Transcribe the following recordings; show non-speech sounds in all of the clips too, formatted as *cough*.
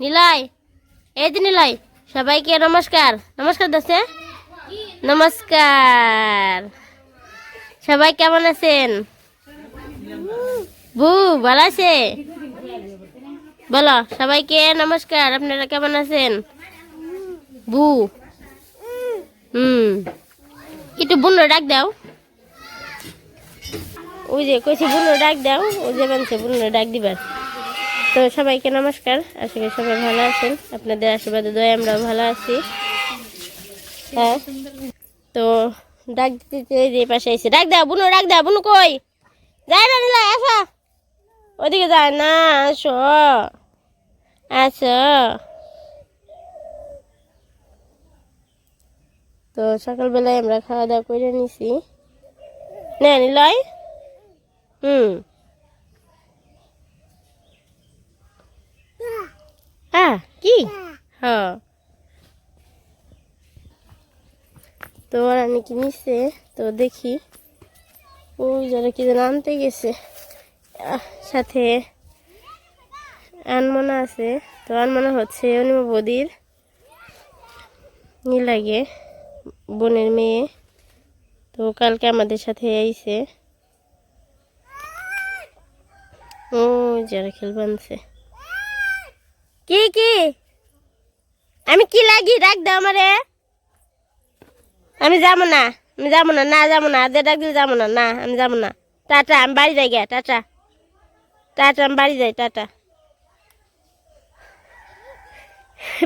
নিলয় এই যে নিলয় সবাইকে নমস্কার। নমস্কার দাসে নমস্কার। সবাই কেমন আছেন? বু, ভালো আছে? বলো, সবাইকে নমস্কার, আপনারা কেমন আছেন? বু। হুম। একটু বুনো ডাক দাও। ওই যে কইছে, বুনো ডাক দাও, ওই যে বানছে, বুনো ডাক দিবার। তো সবাইকে নমস্কার। আশা করি সবাই ভালো আছেন। আপনাদের আশীর্বাদে দয়া আমরাও ভালো আছি। হ্যাঁ। তো ডাক দিতে যে পাশে এসে ডাক দাও, বুনু, ডাক দাও, বুনু কই? যায় না, নিলা আসো। ওদিকে যায় না, আসো। আসো। তো সকালবেলায় আমরা খাওয়া দাওয়া করে নিছি। না, নিলয়? হুম। হ্যাঁ কি? হ্যাঁ। তো ওরা নাকি নিচ্ছে তো দেখি। ওই যারা কি যেন আনতে গেছে। সাথে আনমনা আছে। তো আনমনা হচ্ছে অনিমা বদির লাগে বোনের মেয়ে। তো কালকে আমাদের সাথে আইছে। ও যারা খেল বানছে কি কি? আমি কি লাগি? ডাক দাও আমারে। আমি যাব না, আমি যাব না না যাব না আদে ডাক দিলে যাব না না, আমি যাব না। টাটা, আমি বাড়ি যাই গে টাটা। টাটা, আমি বাড়ি যাই, টাটা।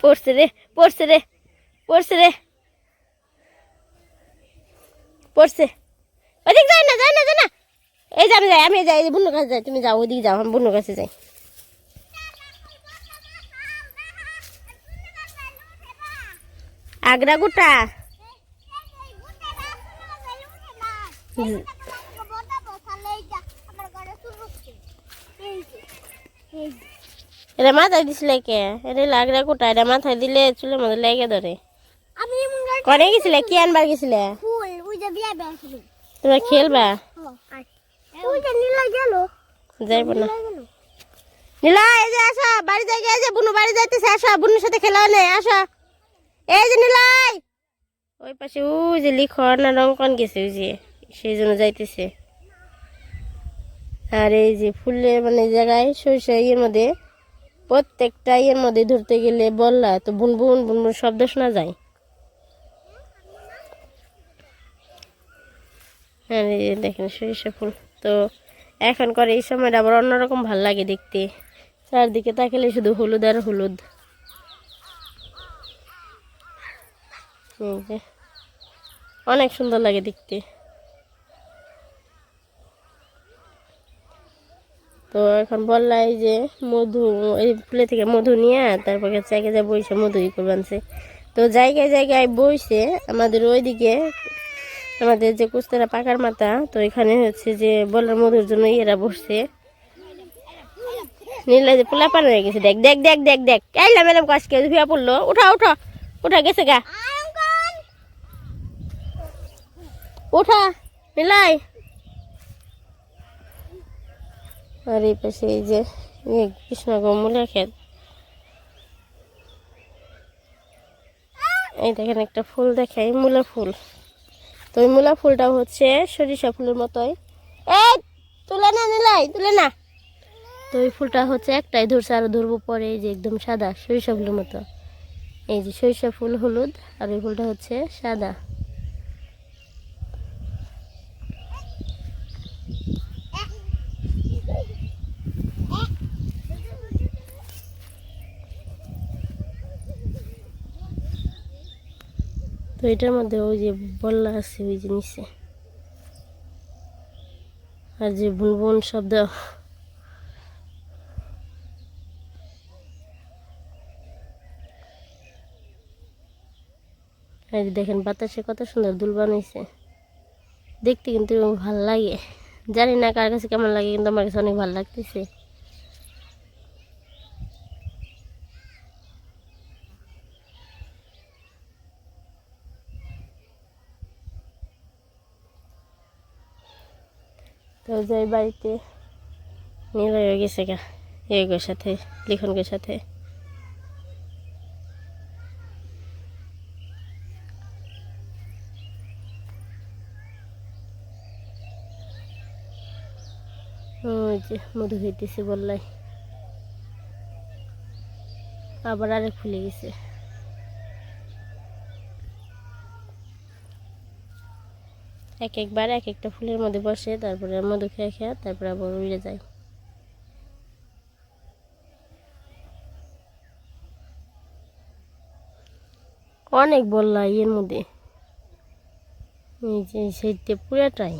পড়ছে রে পড়ছে রে পড়ছে রে। পড়ছে। ওদিক যাই না যাই না যাই না। এই যে আমি যাই আমি যাই বুনুর কাছে যাই, তুমি যাও ওদিকে যাও, আমি বুনুর কাছে যাই। আগ্রা গোটা? এটা মাথায় দিছিলে কে এটা লাগরা গোটা এটা মাথায় দিলে চুলের মধ্যে লেগে ধরে। কনে গেছিলে? কি আনবার গেছিলে? তোমরা খেলবা? যাইব না। নীলা এই যে আসো, বাড়ি যাই এই যে বুনু বাড়ি যাইতেছে, আসো, বুনুর সাথে খেলা নেই আসো। ওই পাশে ওই যে লিখন না রংকন গেছে, ওই যে সেই জন্য যাইতেছে। আর এই যে ফুলের মানে জায়গায় সরিষা ইয়ের মধ্যে প্রত্যেকটা ইয়ের মধ্যে ধরতে গেলে বললা, তো বুন বুন বুন বুন শব্দ শোনা যায়। এই দেখেন সরিষা ফুল। তো এখন করে এই সময়টা আবার অন্যরকম ভালো লাগে দেখতে। চারদিকে তাকালে শুধু হলুদ আর হলুদ। অনেক সুন্দর লাগে দেখতে। তো এখন বললাই যে মধু, এই ফুলে থেকে মধু নিয়ে তারপর জায়গায় যায় বইছে মধু ই করে তো জায়গায় জায়গায় বইছে, আমাদের ওইদিকে আমাদের যে কুস্তারা পাকার মাথা, তো এখানে হচ্ছে যে বলার মধুর জন্য এরা বসছে। নীলা যে পোলা পান হয়ে গেছে, দেখ দেখ দেখ দেখ দেখ। কাইলা ম্যাডাম কাজকে ধুয়া পড়ল, উঠা উঠা উঠা গেছে গা। উঠা নীলাই আর এই পাশে এই যে কৃষ্ণগর মূলা ক্ষেত। এই দেখেন একটা ফুল দেখাই মূলা ফুল। তো ওই মূলা ফুলটা হচ্ছে সরিষা ফুলের মতোই। এই, তুলে না নিলাই, তুলে না। তো ওই ফুলটা হচ্ছে একটাই, ধরছে আর ধরবো পরে, এই যে একদম সাদা সরিষা ফুলের মতো। এই যে সরিষা ফুল হলুদ, আর ওই ফুলটা হচ্ছে সাদা। তো এটার মধ্যে ওই যে বল্লা আছে ওই নিচে আর যে বুন বুন শব্দ যে দেখেন, বাতাসে কত সুন্দর দুল বানাইছে। দেখতে কিন্তু ভালো লাগে। জানি না কার কাছে কেমন লাগে, কিন্তু আমার কাছে অনেক ভালো লাগতেছে। তো যাই বাড়িতে নিলয় হয়ে গেছে গা এগোর সাথে লিখনকের সাথে। যে মধু হইতেছে বললাই। আবার আরেক ফুলে গেছে। এক একবার এক একটা ফুলের মধ্যে বসে, তারপরে মধু খেয়ে খেয়ে, তারপরে আবার উড়ে যায়। অনেক বললা ইয়ের মধ্যে। সেই পুরাটাই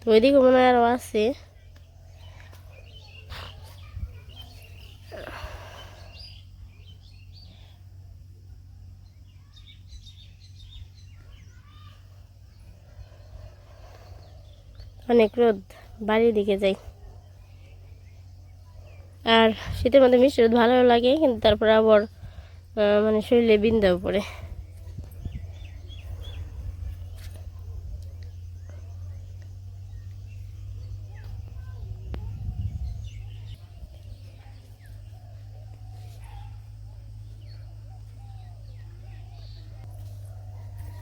তো ওইদিকে মনে হয় আরও আছে। অনেক রোদ, বাড়ির দিকে যাই। আর শীতের মধ্যে মিষ্টি রোদ ভালো লাগে, কিন্তু তারপরে আবার মানে শরীরে বিন্দাও পড়ে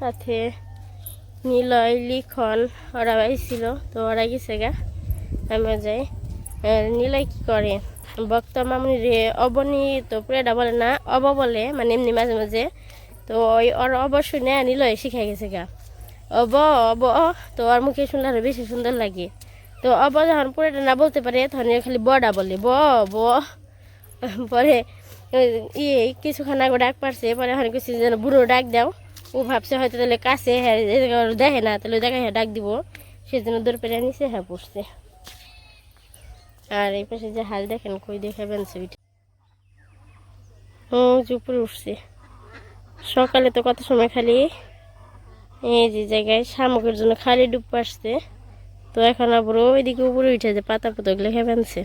সাথে নিলয়, লিখন, ওরা আইছিল তো ওরা গেছে গা আমি যাই। নিলয় কি করে? ভক্ত মামুনি রে, অবনি তো পুরাটা বলে না, অব বলে মানে এমনি মাঝে মাঝে। তো ওই ওর অব শুনে নিলয় শিখাই গেছে গা। অব অব তো ওর মুখে শুনলে আরও বেশি সুন্দর লাগে। তো অব যখন পুরাটা না বলতে পারে, তখন খালি বডা বলে, ব ব। পরে ইয়ে কিছুক্ষণ আগে ডাক পারছে, পরে এখন কিছু যেন বুড়ো ডাক দাও। ও ভাবছে হয়তো তাহলে কাছে হ্যাঁ দেখে না, তাহলে দেখা হ্যাঁ ডাক দিব। সেজন্য দৌড় পেরে নিচে হ্যাঁ পড়ছে আর এই পাশে যে হাল দেখেন, কই দেখাবেন ছবিটা। ও উপরে উঠছে। সকালে তো কত সময় খালি? এই যে জায়গায় শামুকের জন্য খালি ডুব পাসছে তো এখন আবার ওইদিকে উপরে উঠে যে পাতা পুতক লেখা বানছে।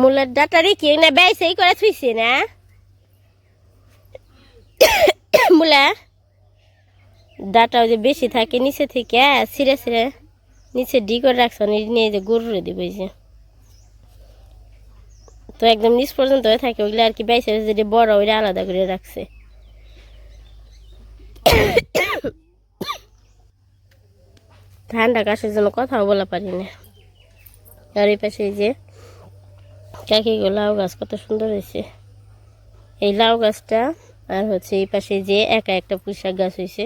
মূলের ডাটা রেখে না ব্যয় সেই করে থুইছে না? মূলা ডাটা ওই যে বেশি থাকে, নিচে থেকে ছিঁড়ে ছিঁড়ে নিচে ডি করে রাখছ নিয়ে যে গরুরে দিব যে। তো একদম নিচ পর্যন্ত হয়ে থাকে, ওইগুলো আর কি বাইসে যেটা বড়, ওইটা আলাদা করে রাখছে। ঠান্ডা কাশের জন্য কথাও বলা পারি না। আর এই পাশে যে কাকি লাউ গাছ কত সুন্দর হয়েছে। এই লাউ গাছটা আর হচ্ছে এই পাশে যে একা একটা পুঁইশাক গাছ হয়েছে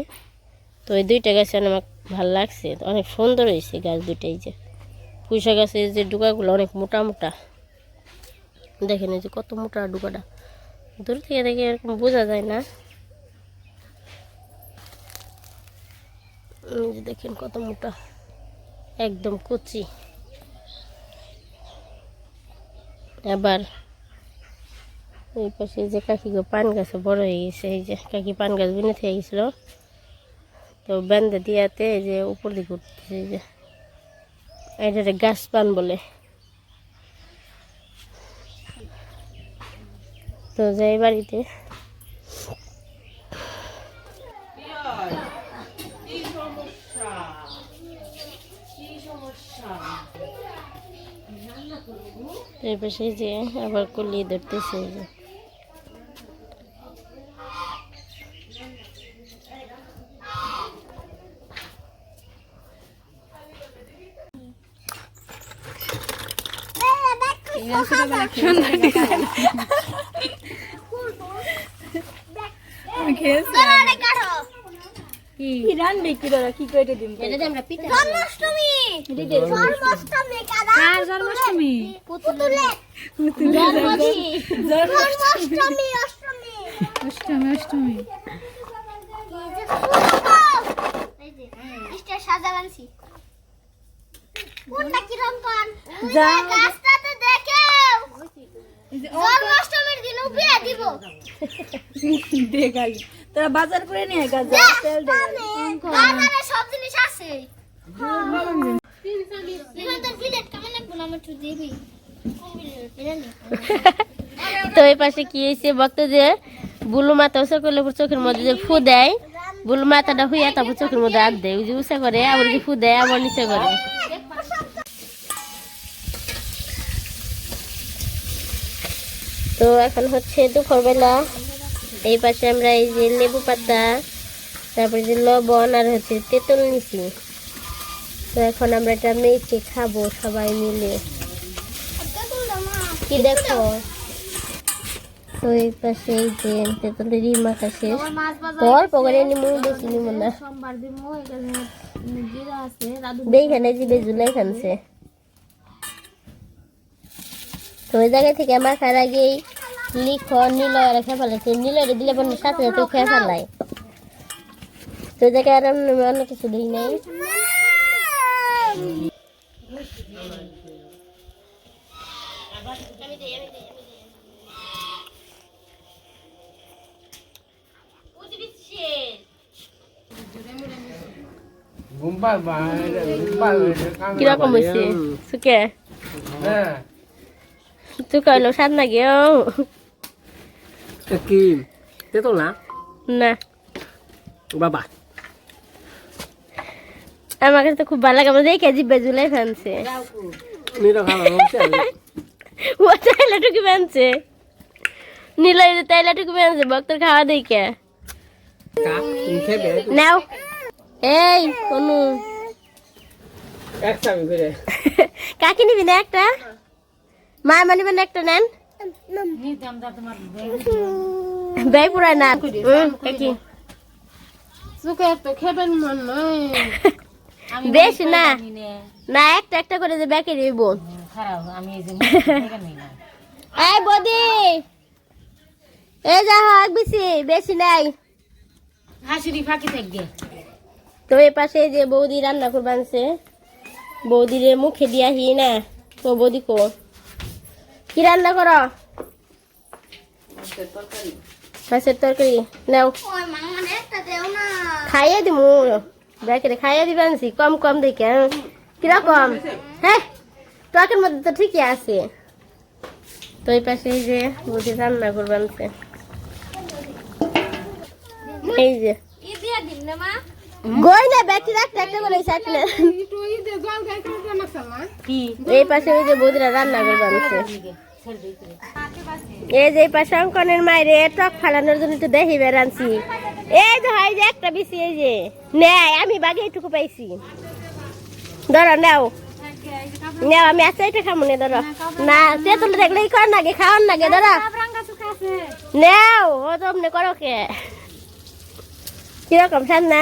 তো এই দুইটা গাছ আমার ভালো লাগছে অনেক সুন্দর হয়েছে গাছ দুইটাই যে। পুঁইশাক গাছের যে ডুকাগুলো অনেক মোটা মোটা। দেখেন এই যে কত মোটা ডুকাটা দূর থেকে দেখে এরকম বোঝা যায় না। দেখেন কত মোটা, একদম কচি। আবার এই পাশে যে কাকি গো পান গাছে বড় হয়ে গেছে, এই যে কাকি পান গাছ বিনে থেকে গেছিল। তো বেঁধে দিয়াতে এই যে উপর দিকে উঠতেছে, এই যে। এটা গাছ পান বলে। তো যাই বাড়িতে। এই পাশে যে আবার কলিয়ে ধরতেছে যে। আমরা পিঠা জন্মাষ্টমী অষ্টমী অষ্টমী অষ্টমী মিস্টার কোনটা কি রং কন যা। জন্মাষ্টমীর দিন বিয়ে দিব। দেখ আগে তোরা বাজার করে নিয়ে আয় গাছ তেল দে। বাজারে সব জিনিস আছে। নে তো এই পাশে কি হয়েছে বক্ত যে বুলু মাথা উঁচা করলে ওপর চোখের মধ্যে যে ফু দেয় বুলু মাথাটা হইয়া তারপর চোখের মধ্যে হাত দেয়। ওই যে উঁচা করে আবার যে ফু দেয় আবার নিচে করে। তো এখন হচ্ছে দুপুরবেলা। এই পাশে আমরা এই যে লেবু পাতা তারপরে যে লবণ আর হচ্ছে তেঁতুল নিছি। তো এখন আমরা এটা মেখে খাব সবাই মিলে। কি দেখো? তো এই পাশে এই যে তেঁতুলের মাখা শেষ। মাছ তো অল্প নিমু বেশি নিমু না দেখেন এই যে বেজুলাই খানছে তো ওই জায়গা থেকে মাখার আগেই লিখো নিলয় রেখে ফেলেছে নিলয় দিলে পরে সাথে সাথে খেয়ে ফেলাই তো ওই জায়গায় আর অন্য কিছু দিই নাই। কীরকম হয়েছে সুকে তুই কইলো স্বাদ না গেও কি তেতো না না বাবা আমার কাছে তো খুব ভালো লাগে আমার দেখে জিব্বে জুলাই ফেনছে নিরো খাওয়া হচ্ছে ও তাইলা টুকি ফেনছে নীলাই যে তাইলা টুকি ফেনছে ভক্তর খাওয়া দেখে কা নাও এই অনু কাকি নিবি না একটা মা মানিবেন না একটা নেন। ব্যয় পুরা না। মন নয় বেশ না। না, একটা একটা করে যে ব্যাকে দিব এই বদি। এই যা হোক বেশি বেশি নাই। হাসিরি ফাঁকি থাকবে তো এই পাশে যে বৌদি রান্না করবানছে বৌদির মুখে দিয়া হি না। তো বৌদি কো কি রান্না করো? মাছের তরকারি। নাও। মানে খাইয়ে দিমু। ব্যাকেরে খাইয়ে দিবানছি কম কম দেখে হ্যাঁ? কীরকম? হ্যাঁ? টকের মধ্যে তো ঠিকই আছে। তো এই পাশে এই যে বৌদি রান্না করবানছে এই যে। ই না মা। গই না ব্যাটারি একটা একটা করে এই পাশে ওই যে বৌদিরা রান্না করবে আনছে এই যে পাশে অঙ্কনের মায়ের টক ফালানোর জন্য তো দেখি বেড়ানছি এই যে হয় যে একটা বেশি এই যে। নেয়, আমি বাগে এইটুকু পাইছি। ধরো, নাও। নাও, আমি আচ্ছা এটা খামো, না, ধরো। না, সে তুলে দেখলে ই কর নাগে, খাওয়ার নাগে, ধরো। নাও, ও তো অমনি করো কে। কীরকম সান না?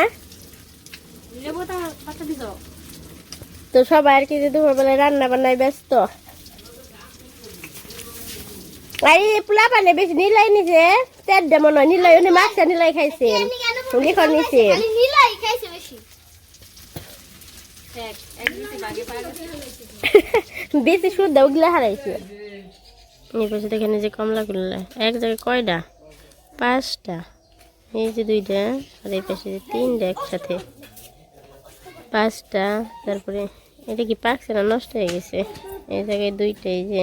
তো সবাই আর কি দুপুরবেলায় রান্না বান্নায় ব্যস্ত। আর পোলা পানে বেশি নিলাই নিছে তেল দেমন নয় নিলাই উনি মাছ নিলাই খাইছে। উনি খন নিছে। নীলাই খাইছে বেশি। বেশি শুদ্ধ ওগুলা হারাইছে। এই পাশে দেখেন যে কমলা গুলা এক জায়গায় কয়টা পাঁচটা। এই যে দুইটা আর এই পাশে যে তিনটা একসাথে। পাঁচটা তারপরে এটা কি পাকছে না নষ্ট হয়ে গেছে? এই জায়গায় দুইটা এই যে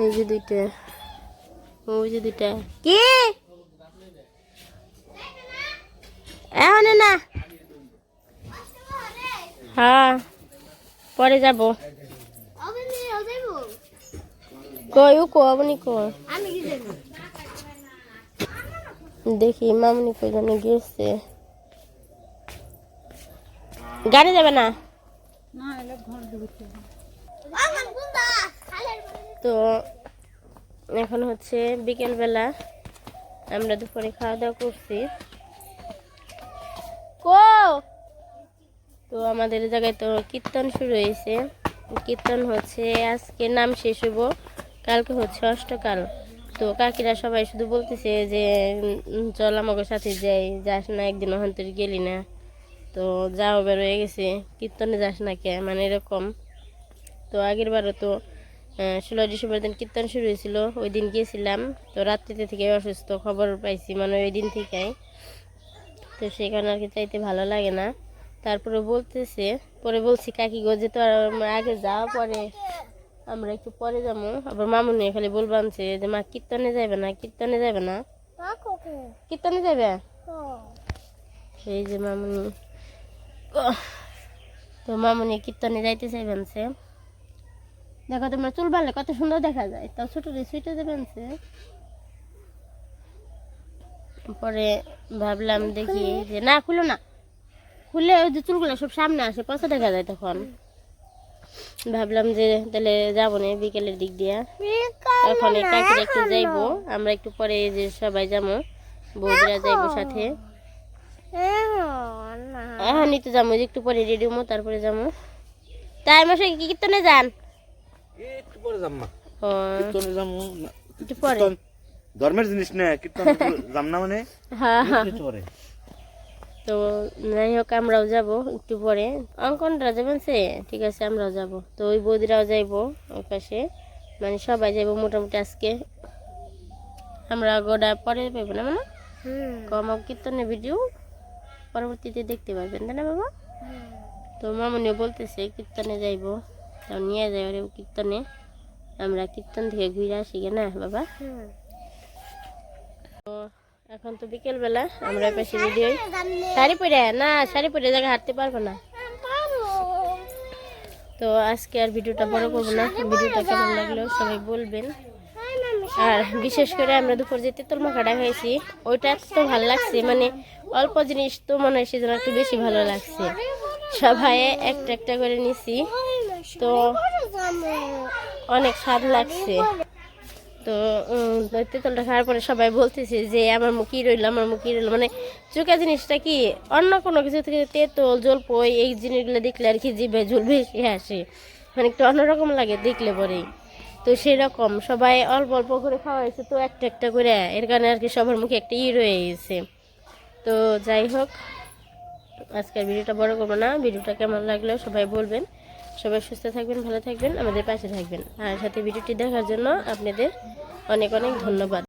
এই যে দুইটা। ওই যে দুইটা। কি? এখন না। হ্যাঁ পরে যাব। কই ও কো আপনি কো আমি কি যাইব দেখি মামনি কই যেন গেছে। গাড়ি যাবে না? আমার গুন্ডা খালের তো এখন হচ্ছে বিকেলবেলা আমরা দুপুরে খাওয়া দাওয়া করছি। কো! তো আমাদের জায়গায় তো কীর্তন শুরু হয়েছে। কীর্তন হচ্ছে আজকে নাম শেষ হইব কালকে হচ্ছে অষ্টকাল। তো কাকিরা সবাই শুধু বলতেছে যে চল আমাকে সাথে যাই যাস না একদিন অহন্তর গেলি না। তো যাও বের হয়ে গেছে। কীর্তনে যাস না কে? মানে এরকম। তো আগের বারও তো ষোলো ডিসেম্বর দিন কীর্তন শুরু হয়েছিল ওই দিন গিয়েছিলাম। তো রাত্রিতে থেকে অসুস্থ খবর পাইছি মানে ওই দিন থেকেই। তো কারণে আর কি চাইতে ভালো লাগে না। তারপরে বলতেছে পরে বলছি কাকি গো যে তো আর আমরা আগে যাওয়া পরে আমরা একটু পরে যাব। আবার মামুনি খালি বলবামছে যে মা কীর্তনে যাবে না কীর্তনে যাবে না? কীর্তনে যাবে এই যে মামুনি। তো মামুনি কীর্তনে যাইতে চাইবেনছে দেখো তোমরা চুল বাড়লে কত সুন্দর দেখা যায়। তাও ছোট রে সুইটে দেবেনছে পরে ভাবলাম দেখি যে না খুলো না। খুললে ওই যে চুলগুলো সব সামনে আসে পচা দেখা যায় তখন। ভাবলাম যে তাহলে যাব না বিকেলের দিক দিয়া। এখন কাকিরা একটু যাইবো আমরা একটু পরে যে সবাই যাব বৌদিরা যাইবো সাথে। এখনই তো যাব যে একটু পরে রেডি হব তারপরে যাব। তাই মাসে কি কীর্তনে যান? একটু পরে যাম কীর্তনে যাম একটু পরে। ধর্মের জিনিস না কীর্তন *laughs* যাম না মানে? হ্যাঁ হ্যাঁ। তো যাই হোক আমরাও যাব একটু পরে। অঙ্কনরা যাবেন সে? ঠিক আছে আমরাও যাব। তো ওই বৌদিরাও যাইবো ওই পাশে। মানে সবাই যাইবো মোটামুটি আজকে। আমরা গোটা পরে পাবো না মানে কম কীর্তনের ভিডিও পরবর্তীতে দেখতে পারবেন তাই না বাবা? তো মামনিও বলতেছে কীর্তনে যাইবো। তো নিয়ে যাই ওরে কীর্তনে। আমরা কীর্তন থেকে ঘুরে আসি না বাবা? তো এখন তো বিকেল বেলা আমরা পাশে হই। শাড়ি পরে না শাড়ি পরে জায়গায় হাঁটতে পারব না। তো আজকে আর ভিডিওটা বড় করব না। ভিডিওটা কেমন লাগল সবাই বলবেন। আর বিশেষ করে আমরা দুপুর যে তেঁতুল মাখাটা খাইছি ওইটা তো ভালো লাগছে। মানে অল্প জিনিস তো মনে হয় সেজন্য একটু বেশি ভালো লাগছে। সবাই একটা একটা করে নিছি। তো অনেক স্বাদ লাগছে। তো তেঁতুলটা খাওয়ার পরে সবাই বলতেছে যে, আমার মুখই রইল, আমার মুখই রইল। মানে চোখা জিনিসটা কি, অন্য কোনো কিছু থেকে তেঁতুল, জলপই, এই জিনিসগুলো দেখলে আর কি জিভে ঝুল বেশি আসে। মানে একটু অন্যরকম লাগে দেখলে পরেই। তো সেরকম সবাই অল্প অল্প করে খাওয়া হয়েছে, তো একটা একটা করে। এর কারণে আর কি সবার মুখে একটা ই রয়ে গেছে তো যাই হোক, আজকের ভিডিওটা বড় করব না। ভিডিওটা কেমন লাগল সবাই বলবেন। সবাই সুস্থ থাকবেন, ভালো থাকবেন, আমাদের পাশে থাকবেন। আর সাথে ভিডিওটি দেখার জন্য আপনাদের অনেক অনেক ধন্যবাদ।